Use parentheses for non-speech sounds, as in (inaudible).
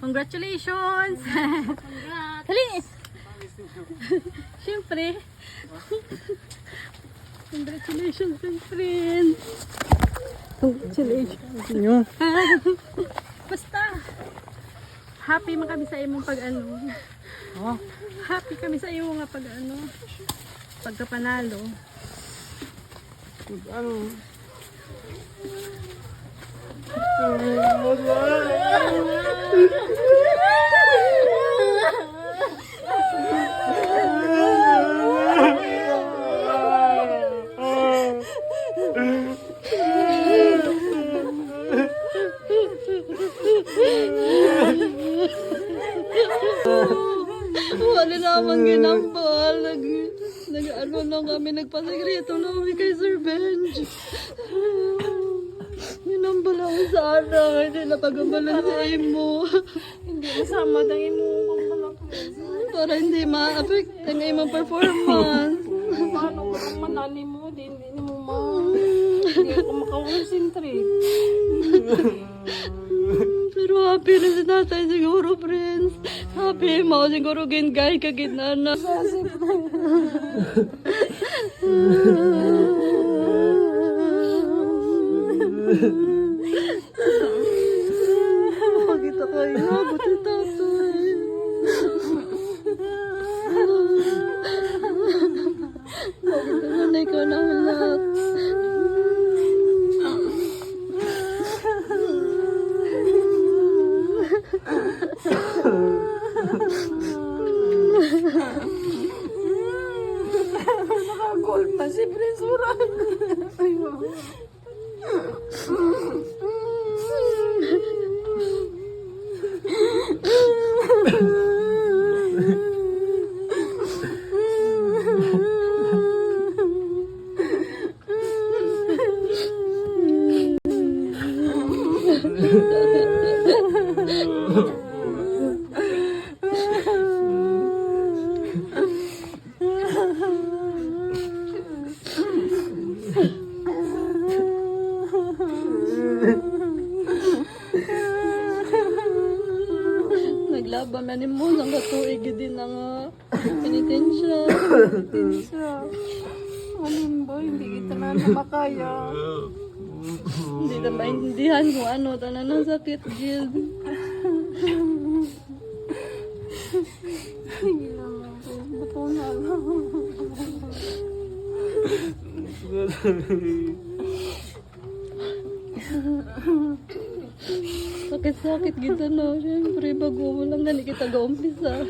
Congratulations! Congrats. Dali! Siyempre. Congratulations, my friend. Congratulations. Inyo. Basta. Happy man kami sa imong pag ano. Oh. Happy kami sa iyo nga pag ano. Pagkapanalo. Ano? Wala naman ginambal. Nag, nag ano lang kami, nagpasigreto lang kami kay Sir Benj. Ginambal ako sana. Hindi napagabalan sa imo. Hindi masama ng imong Para hindi ma-affect ang imong performance. Paano ko manani mo? Di, hindi mo ma... Hindi ako makakonsentrate. Pero happy na si tatay siguro, friends. Happy mo siguro gingay ka ginana. Makita (laughs) Pa si Presura. (laughs) Ay, wow. Naglaban na ni mo ng katuig din ang uh, penitensya. Alim ba? Hindi kita na namakaya. Hindi na maintindihan kung ano, tanan ng sakit, Jill. Hindi naman. Buto na lang. (laughs) Sakit-sakit gitu no. Siyempre, bago mo lang gani kita ga-umpisa.